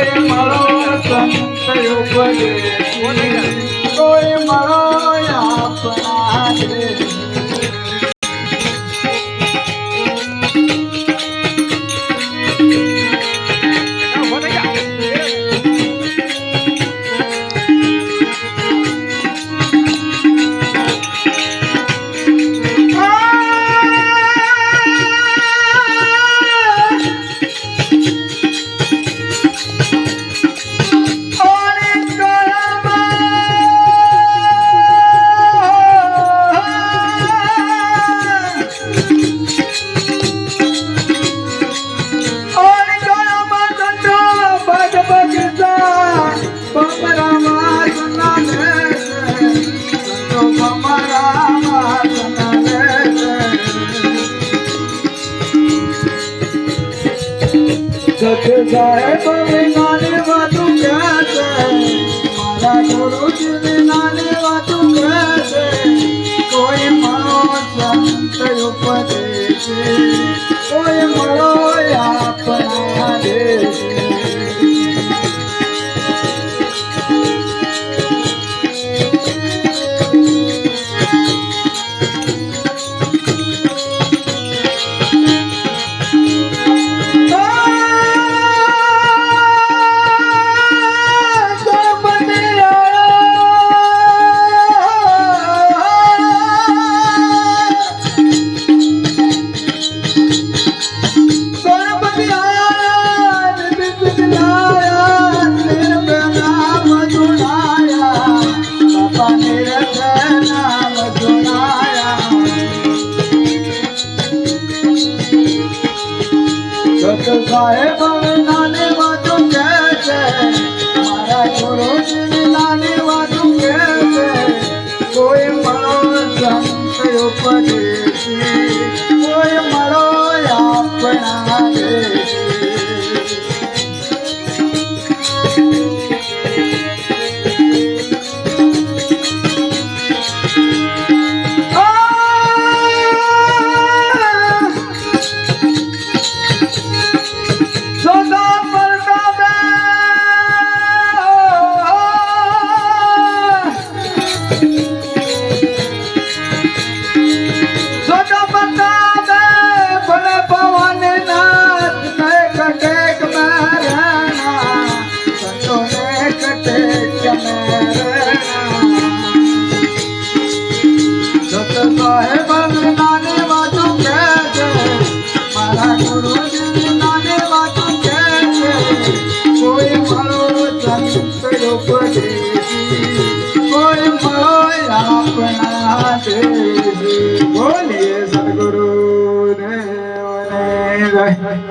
કોઈ મળો સંતયોગ કોઈ મળો આપણા સત સાહેબ નાની વાતું કહે છે મારા ગુરુજી નાની વાતું કહે છે કોઈ મળો સંત ઉપદેશી. કોઈ મળો આપણા દેશી. સાહેબ નાની વાતો સંત ઉપદેશી કોઈ આપણા બોલીએ સદગુરુ જય